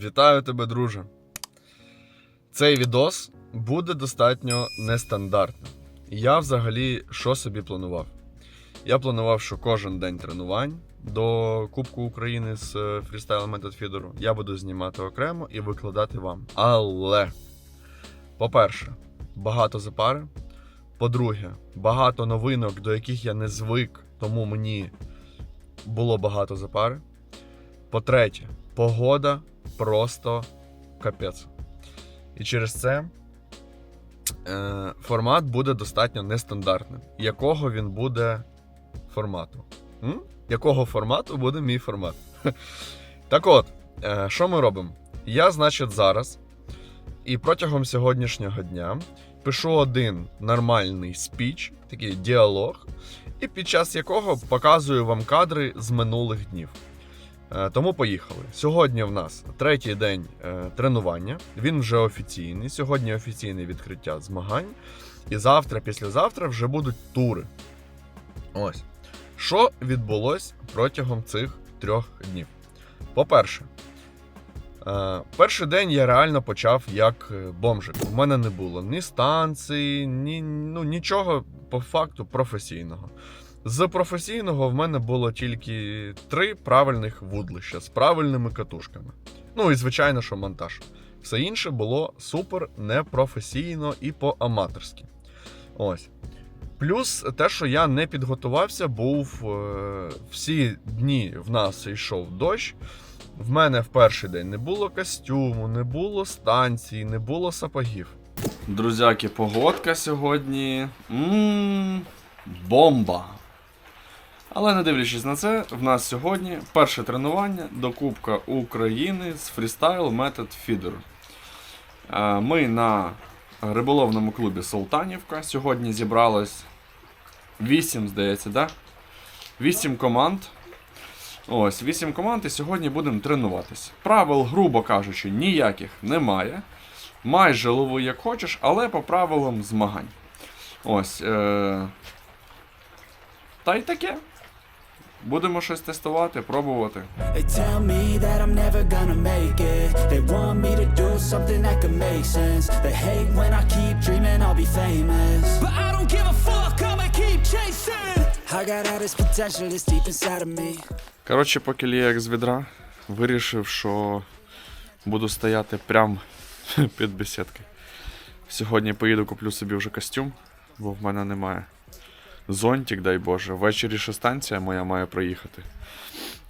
Вітаю тебе, друже. Цей відос буде достатньо нестандартним. Я взагалі що собі планував? Я планував, що кожен день тренувань до Кубку України з е, фрістайл метод фідеру я буду знімати окремо і викладати вам. Але, по-перше, багато запари. По-друге, багато новинок, до яких я не звик, тому мені було багато запари. По-третє, погода просто капець. І через це е, формат буде достатньо нестандартним. Якого він буде формату? М? Якого формату буде мій формат? Так от, е, що ми робимо? Я, значить, зараз і протягом сьогоднішнього дня пишу один нормальний спіч, такий діалог, і під час якого показую вам кадри з минулих днів. Е, Тому поїхали. Сьогодні в нас третій день е, тренування. Він вже офіційний. Сьогодні офіційне відкриття змагань. І завтра, післязавтра вже будуть тури. Ось. Що відбулось протягом цих трьох днів? По-перше, е, перший день я реально почав як бомжик. У мене не було ні станції, ні, ну, нічого по факту професійного. З професійного в мене було тільки три правильних вудлища з правильними катушками. Ну і звичайно, що монтаж. Все інше було супер непрофесійно і по-аматорськи. Ось. Плюс те, що я не підготувався, був е, всі дні в нас йшов дощ. В мене в перший день не було костюму, не було станції, не було сапогів. Друзяки, погодка сьогодні. м бомба! Але не дивлячись на це, в нас сьогодні перше тренування до Кубка України з метод фідер. Е, Ми на риболовному клубі Султанівка. Сьогодні зібралось 8, здається, да? 8 команд. Ось, 8 команд, і сьогодні будемо тренуватись. Правил, грубо кажучи, ніяких немає. Майже лови як хочеш, але по правилам змагань. Ось. Е... Та й таке. Будемо щось тестувати, пробувати. They tell me that I'm never gonna make it. They want me to do something that could make sense. They hate when I keep dreaming I'll be famous. But I don't give a fuck, I'ma keep chasing. I got all this potential that's deep inside of me. Коротше, поки ліє як з відра, вирішив, що буду стояти прямо під бесідки. Сьогодні поїду, куплю собі вже костюм, бо в мене немає. Зонтик, дай Боже. Ввечері ще станція моя має проїхати.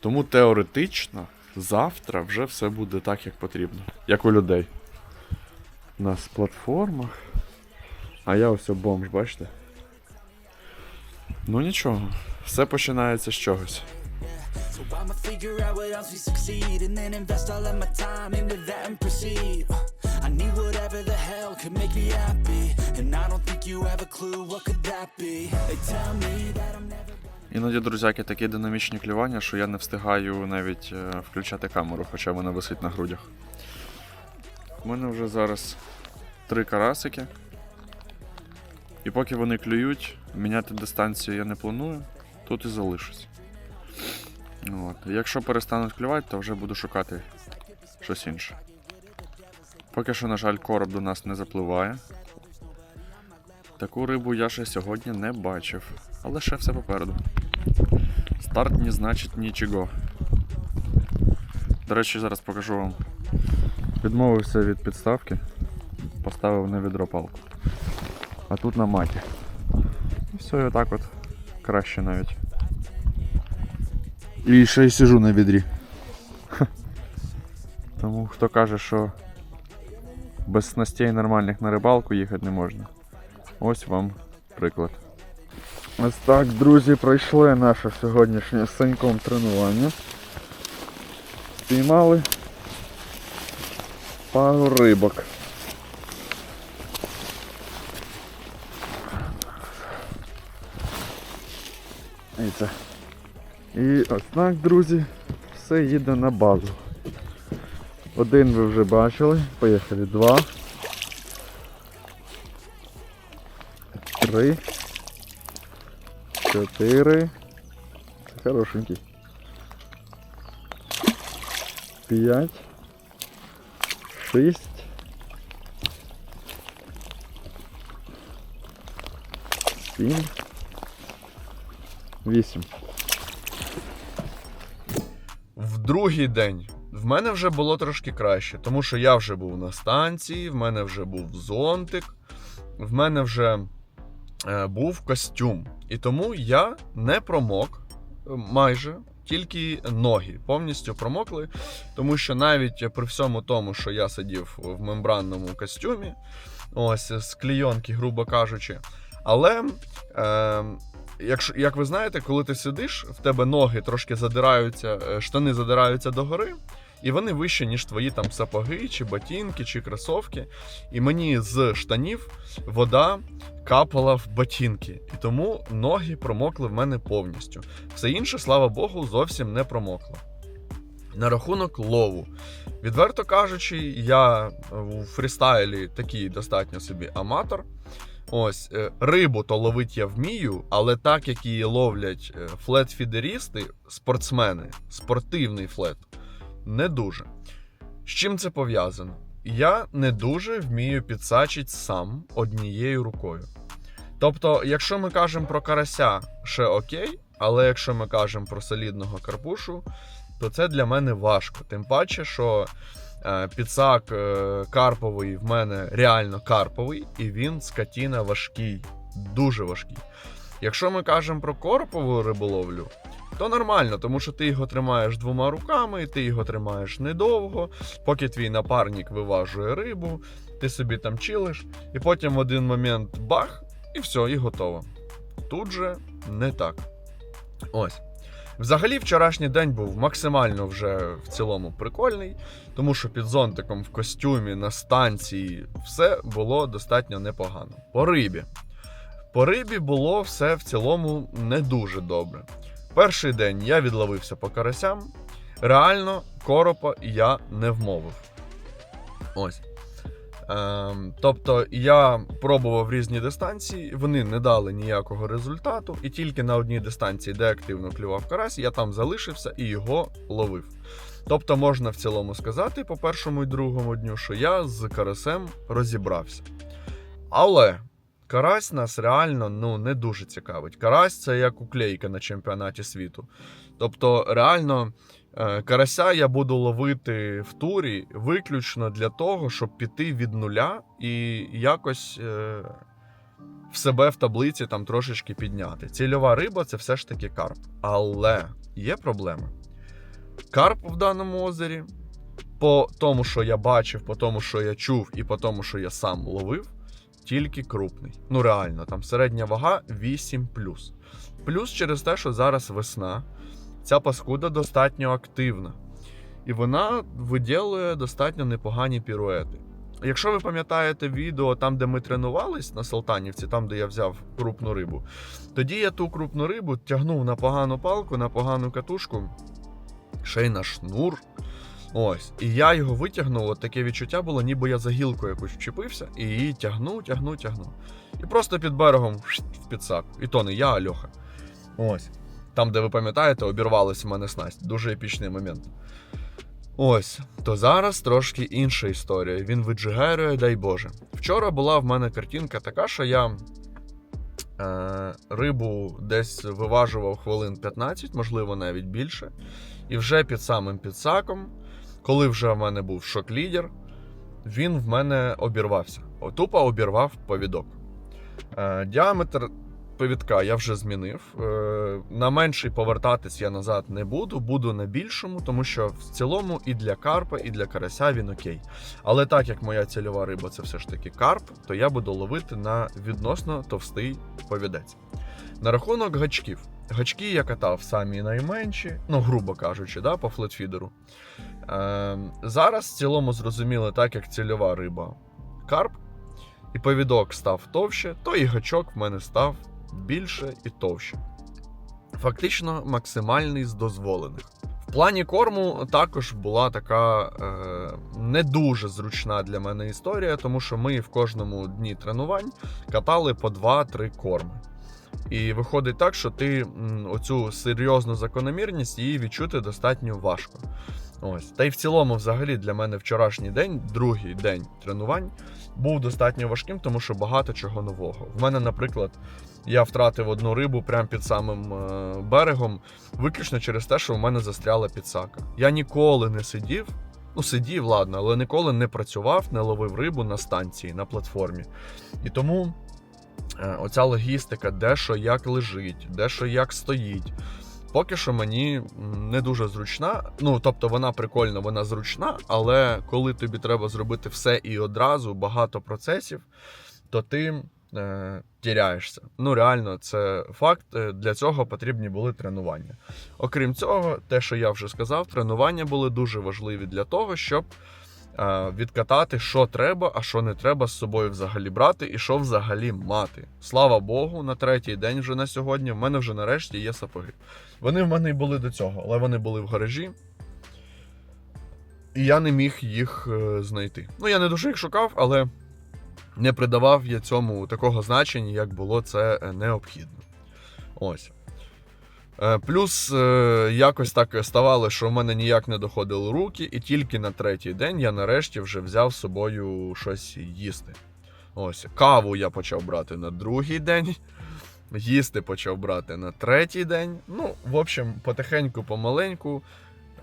Тому теоретично завтра вже все буде так, як потрібно. Як у людей. У нас платформах. А я ось бомж, бачите? Ну нічого, все починається з чогось. So I'ma figure out what else we succeed and then invest all of my time into that and proceed. I need whatever the hell could make me happy. And I don't Іноді, друзяки, такі динамічні клювання, що я не встигаю навіть е, включати камеру, хоча вона висить на грудях. У мене вже зараз три карасики. І поки вони клюють, міняти дистанцію я не планую, тут і залишусь. От. Якщо перестануть клювати, то вже буду шукати щось інше. Поки що, на жаль, короб до нас не запливає. Таку рибу я ще сьогодні не бачив, але ще все попереду. Старт не значить нічого. До речі, зараз покажу вам. Відмовився від підставки, поставив на відро палку. А тут на маті. І все, і отак от краще навіть. І ще й сижу на відрі. Ха. Тому хто каже, що без снастей нормальних на рибалку їхати не можна. Ось вам приклад. Ось так, друзі, пройшли наше сьогоднішнє з Саньком тренування. Спіймали пару рибок. І це. І ось так, друзі, все їде на базу. Один ви вже бачили. Поїхали. Два. Три. Чотири. Це хорошенький. П'ять. Шість. Сім. Вісім. В другий день в мене вже було трошки краще, тому що я вже був на станції, в мене вже був зонтик, в мене вже був костюм. І тому я не промок е, майже. Тільки ноги повністю промокли, тому що навіть при всьому тому, що я сидів в мембранному костюмі, ось з клійонки, грубо кажучи. Але е, якщо, як ви знаєте, коли ти сидиш, в тебе ноги трошки задираються, е, штани задираються догори, і вони вищі, ніж твої там сапоги, чи ботинки, чи кросовки. І мені з штанів вода капала в ботинки. І тому ноги промокли в мене повністю. Все інше, слава Богу, зовсім не промокло. На рахунок лову. Відверто кажучи, я у фрістайлі такий достатньо собі аматор. Ось е, рибу то ловить я вмію, але так як її ловлять е, флет-фідерісти, спортсмени, спортивний флет, не дуже. З чим це пов'язано? Я не дуже вмію підсачити сам однією рукою. Тобто, якщо ми кажемо про карася, ще окей, але якщо ми кажемо про солідного карпушу, то це для мене важко. Тим паче, що е, підсак е, карповий в мене реально карповий, і він скотіна важкий, дуже важкий. Якщо ми кажемо про корпову риболовлю, то нормально, тому що ти його тримаєш двома руками, ти його тримаєш недовго, поки твій напарник виважує рибу, ти собі там чилиш, і потім в один момент бах, і все, і готово. Тут же не так. Ось. Взагалі, вчорашній день був максимально вже в цілому прикольний, тому що під зонтиком в костюмі на станції все було достатньо непогано. По рибі. По рибі було все в цілому не дуже добре. Перший день я відловився по карасям. Реально, коропа я не вмовив. Ось. Ем, тобто я пробував різні дистанції, вони не дали ніякого результату, і тільки на одній дистанції, де активно клював карась, я там залишився і його ловив. Тобто можна в цілому сказати по першому і другому дню, що я з карасем розібрався. Але карась нас реально ну, не дуже цікавить. Карась це як уклейка на чемпіонаті світу. Тобто, реально. Е, Карася я буду ловити в турі виключно для того, щоб піти від нуля і якось е, в себе в таблиці там трошечки підняти. Цільова риба це все ж таки карп. Але є проблема. Карп в даному озері, по тому, що я бачив, по тому, що я чув, і по тому, що я сам ловив, тільки крупний. Ну реально, там середня вага 8. Плюс через те, що зараз весна ця паскуда достатньо активна. І вона виділує достатньо непогані піруети. Якщо ви пам'ятаєте відео там, де ми тренувались на Салтанівці, там, де я взяв крупну рибу, тоді я ту крупну рибу тягнув на погану палку, на погану катушку, ще й на шнур. Ось. І я його витягнув. От таке відчуття було, ніби я за гілку якусь вчепився і її тягнув, тягнув, тягнув. І просто під берегом в підсак. І то не я, а Льоха. Ось. Там, де ви пам'ятаєте, обірвалась в мене снасть. Дуже епічний момент. Ось, то зараз трошки інша історія. Він виджигерує, дай Боже. Вчора була в мене картинка така, що я е, рибу десь виважував хвилин 15, можливо, навіть більше. І вже під самим підсаком, коли вже в мене був шок-лідер, він в мене обірвався. Тупо обірвав повідок. Е, діаметр повідка я вже змінив. Е, На менший повертатись я назад не буду, буду на більшому, тому що в цілому і для карпа, і для карася він окей. Але так як моя цільова риба це все ж таки карп, то я буду ловити на відносно товстий повідець. На рахунок гачків. Гачки я катав самі найменші, ну, грубо кажучи, да, по флетфідеру. Е, зараз в цілому зрозуміло, так як цільова риба карп, і повідок став товще, то і гачок в мене став більше і товще. Фактично максимальний з дозволених. В плані корму також була така е, не дуже зручна для мене історія, тому що ми в кожному дні тренувань катали по 2-3 корми. І виходить так, що ти оцю серйозну закономірність її відчути достатньо важко. Ось. Та й в цілому, взагалі, для мене вчорашній день, другий день тренувань, був достатньо важким, тому що багато чого нового. В мене, наприклад, я втратив одну рибу прямо під самим е, берегом, виключно через те, що в мене застряла підсака. Я ніколи не сидів. Ну, сидів, ладно, але ніколи не працював, не ловив рибу на станції, на платформі. І тому е, оця логістика, де що як лежить, де що як стоїть. Поки що мені не дуже зручна. Ну, тобто вона прикольна, вона зручна, але коли тобі треба зробити все і одразу багато процесів, то ти е, тіряєшся. Ну, реально, це факт. Е, Для цього потрібні були тренування. Окрім цього, те, що я вже сказав, тренування були дуже важливі для того, щоб відкатати, що треба, а що не треба з собою взагалі брати і що взагалі мати. Слава Богу, на третій день вже на сьогодні в мене вже нарешті є сапоги. Вони в мене й були до цього, але вони були в гаражі. І я не міг їх е, знайти. Ну, я не дуже їх шукав, але не придавав я цьому такого значення, як було це е, необхідно. Ось. Е, Плюс е, якось так ставало, що в мене ніяк не доходили руки, і тільки на третій день я нарешті вже взяв з собою щось їсти. Ось, каву я почав брати на другий день, їсти почав брати на третій день. Ну, в общем, потихеньку, помаленьку,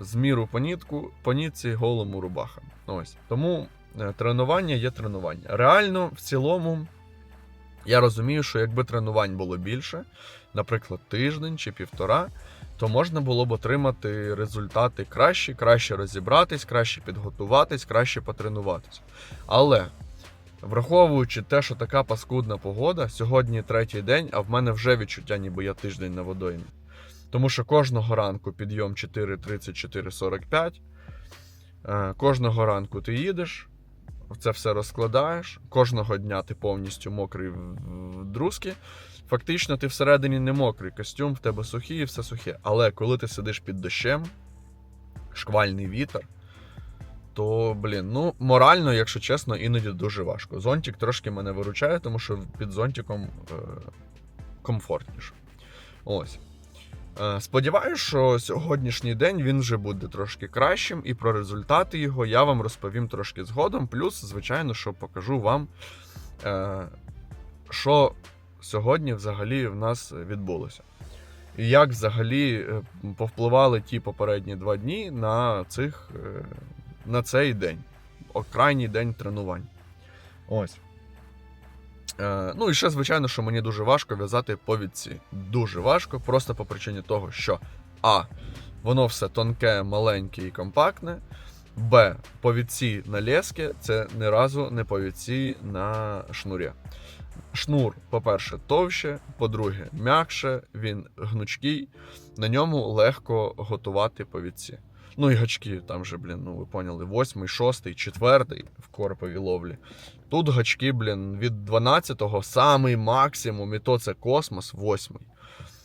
з міру по нітку, нітці голому рубаха. Ось. Тому е, тренування є тренування. Реально, в цілому, я розумію, що якби тренувань було більше, наприклад, тиждень чи півтора, то можна було б отримати результати кращі, краще розібратись, краще підготуватись, краще потренуватись. Але враховуючи те, що така паскудна погода, сьогодні третій день, а в мене вже відчуття, ніби я тиждень на водоймі. Тому що кожного ранку підйом 4.30-4.45. Е, Кожного ранку ти їдеш, це все розкладаєш. Кожного дня ти повністю мокрий в друзки. Фактично, ти всередині не мокрий, костюм в тебе сухий і все сухе. Але коли ти сидиш під дощем, шквальний вітер, то, блін, ну, морально, якщо чесно, іноді дуже важко. Зонтик трошки мене виручає, тому що під зонтиком е, комфортніше. Ось. Е, Сподіваюсь, що сьогоднішній день він вже буде трошки кращим, і про результати його я вам розповім трошки згодом. Плюс, звичайно, що покажу вам, е, що сьогодні взагалі в нас відбулося. І як взагалі е, повпливали ті попередні два дні на, цих, на цей день, О, крайній день тренувань. Ось. Е, ну і ще, звичайно, що мені дуже важко в'язати повідці. Дуже важко, просто по причині того, що А. Воно все тонке, маленьке і компактне. Б. Повідці на лески це ні разу не повідці на шнурі. Шнур, по-перше, товще, по-друге, м'якше, він гнучкий, на ньому легко готувати повідці. Ну і гачки, там же, блін, ну ви поняли, восьмий, шостий, четвертий в корповій ловлі. Тут гачки, блін, від 12-го самий максимум, і то це космос, 8.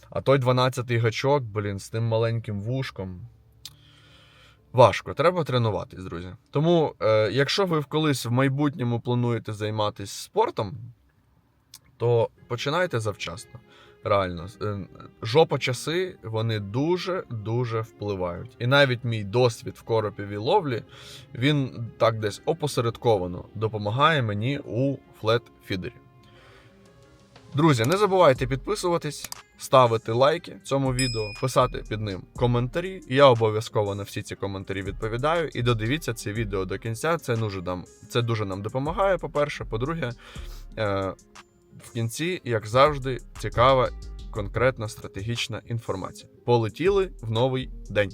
А той 12-й гачок, блін, з тим маленьким вушком. Важко, треба тренуватись, друзі. Тому, е, якщо ви колись в майбутньому плануєте займатися спортом, то починайте завчасно. Реально, Е, жопа часи вони дуже-дуже впливають. І навіть мій досвід в коропівій ловлі, він так десь опосередковано допомагає мені у флет-фідері. Друзі, не забувайте підписуватись, ставити лайки цьому відео, писати під ним коментарі. Я обов'язково на всі ці коментарі відповідаю. І додивіться це відео до кінця. Це дуже нам, це дуже нам допомагає, по-перше. По-друге, е, в кінці, як завжди, цікава, конкретна стратегічна інформація. Полетіли в новий день.